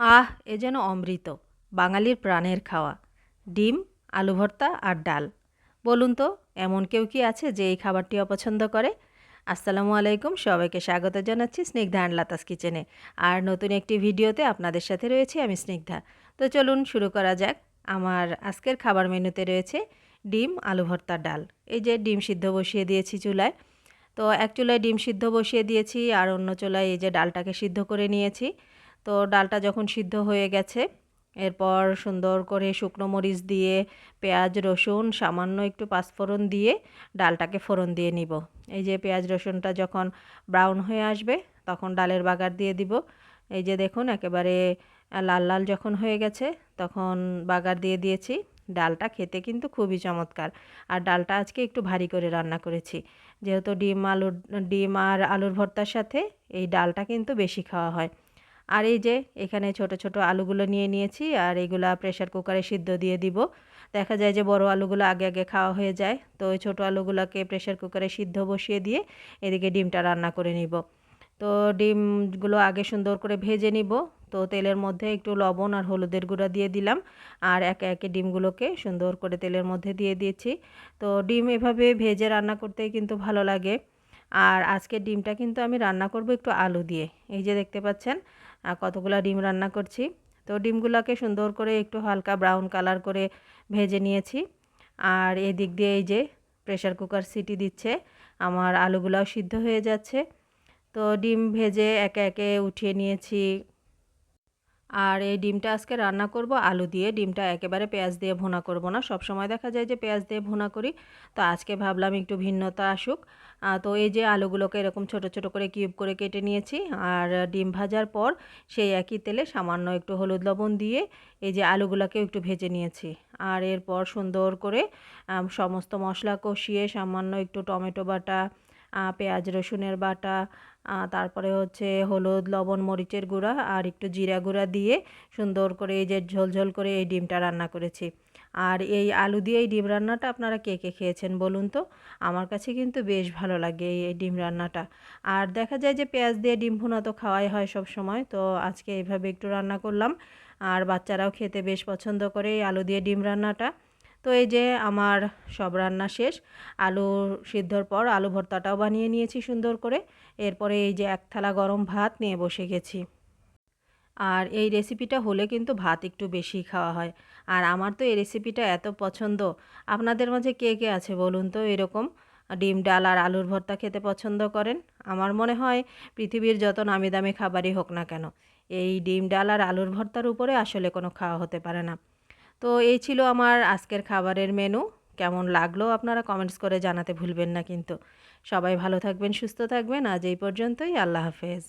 আহ, এ যেন অমৃত, বাঙালির প্রাণের খাওয়া। ডিম, আলু ভর্তা আর ডাল। বলুন তো, এমন কেউ কি আছে যে এই খাবারটি অপছন্দ করে? আসসালামু আলাইকুম, সবাইকে স্বাগত জানাচ্ছি স্নিগ্ধা অ্যান্ড লাতাস কিচেনে। আর নতুন একটি ভিডিওতে আপনাদের সাথে রয়েছি আমি স্নিগ্ধা। তো চলুন শুরু করা যাক। আমার আজকের খাবার মেনুতে রয়েছে ডিম, আলু ভর্তা, ডাল। এই যে ডিম সিদ্ধ বসিয়ে দিয়েছি চুলায়। তো এক চুলায় ডিম সিদ্ধ বসিয়ে দিয়েছি আর অন্য চুলায় এই যে ডালটাকে সিদ্ধ করে নিয়েছি। তো ডালটা যখন সিদ্ধ হয়ে গেছে, এরপর সুন্দর করে শুকনো মরিচ দিয়ে, পেঁয়াজ, রসুন, সামান্য একটু পাঁচফোড়ন দিয়ে ডালটাকে ফোড়ন দিয়ে নিব। এই যে পেঁয়াজ, রসুনটা যখন ব্রাউন হয়ে আসবে, তখন ডালের বাগার দিয়ে দিব। এই যে দেখুন, একেবারে লাল লাল যখন হয়ে গেছে, তখন বাগার দিয়ে দিয়েছি। ডালটা খেতে কিন্তু খুবই চমৎকার। আর ডালটা আজকে একটু ভারী করে রান্না করেছি। যেহেতু ডিম আলুর, ডিম আর আলুর ভর্তার সাথে এই ডালটা কিন্তু বেশি খাওয়া হয়। আর এই যে এখানে ছোট ছোট আলুগুলো নিয়ে নিয়েছি, আর এইগুলা প্রেশার কুকারে সিদ্ধ দিয়ে দিব। দেখা যায় যে বড় আলুগুলো আগে আগে খাওয়া হয়ে যায়, তো ওই ছোটো আলুগুলোকে প্রেশার কুকারে সিদ্ধ বসিয়ে দিয়ে এদিকে ডিমটা রান্না করে নিব। তো ডিমগুলো আগে সুন্দর করে ভেজে নিব, তো তেলের মধ্যে একটু লবণ আর হলুদের গুঁড়া দিয়ে দিলাম, আর একে একে ডিমগুলোকে সুন্দর করে তেলের মধ্যে দিয়ে দিয়েছি। তো ডিম এভাবে ভেজে রান্না করতে কিন্তু ভালো লাগে, আর আজকে ডিমটা কিন্তু আমি রান্না করব একটু আলু দিয়ে। এই যে দেখতে পাচ্ছেন কতগুলো ডিম রান্না করছি। তো ডিমগুলোকে সুন্দর করে একটু হালকা ব্রাউন কালার করে ভেজে নিয়েছি। আর এদিক দিয়ে এই যে প্রেশার কুকার সিটি দিচ্ছে, আমার আলুগুলাও সিদ্ধ হয়ে যাচ্ছে। তো ডিম ভেজে একে একে উঠিয়ে নিয়েছি। আর এই ডিমটা আজকে রান্না করব। আলু দিয়ে ডিমটা একেবারে পেঁয়াজ দিয়ে ভুনা করব না। সব সময় দেখা যায় যে পেঁয়াজ দিয়ে ভুনা করি। তো আজকে ভাবলাম একটু ভিন্নতা আসুক। তো এই যে আলুগুলোকে এরকম ছোট ছোট করে কিউব করে কেটে নিয়েছি। আর ডিম ভাজার পর সেই একই তেলে সামান্য একটু হলুদ লবণ দিয়ে এই যে আলুগুলোকেও একটু ভেজে নিয়েছি। আর এরপর সুন্দর করে সমস্ত মশলা কষিয়ে সামান্য একটু টমেটো বাটা পেঁয়াজ, রসুনের বাটা তারপরে হচ্ছে হলুদ, লবণ, মরিচের গুঁড়া আর একটু জিরা গুঁড়া দিয়ে সুন্দর করে এই যে ঝোলঝোল করে এই ডিমটা রান্না করেছি। আর এই আলু দিয়ে এই ডিম রান্নাটা আপনারা কে কে খেয়েছেন বলুন তো? আমার কাছে কিন্তু বেশ ভালো লাগে এই ডিম রান্নাটা। আর দেখা যায় যে পেঁয়াজ দিয়ে ডিম ভুনা তো খাওয়াই হয় সব সময়, তো আজকে এইভাবে একটু রান্না করলাম। আর বাচ্চারাও খেতে বেশ পছন্দ করে এই আলু দিয়ে ডিম রান্নাটা। তো এই যে আমার সব রান্না শেষ, আলু সিদ্ধর পর আলু ভর্তাটাও বানিয়ে নিয়েছি সুন্দর করে। এরপরে এই যে এক থালা গরম ভাত নিয়ে বসে গেছি। আর এই রেসিপিটা হলে কিন্তু ভাত একটু বেশি খাওয়া হয়। আর আমার তো এই রেসিপিটা এত পছন্দ, আপনাদের মাঝে কে কে আছে বলুন তো? এরকম ডিম, ডাল আর আলুর ভর্তা খেতে পছন্দ করেন? আমার মনে হয় পৃথিবীর যত নামি দামি খাবারই হোক না কেন, এই ডিম, ডাল আর আলুর ভর্তার উপরে আসলে কোনো খাওয়া হতে পারে না। তো এই ছিল আমার আজকের খাবারের মেনু কেমন লাগল আপনারা কমেন্টস করে জানাতে ভুলবেন না কিন্তু। সবাই ভালো থাকবেন, সুস্থ থাকবেন। আজ এই পর্যন্তই। আল্লাহ হাফেজ।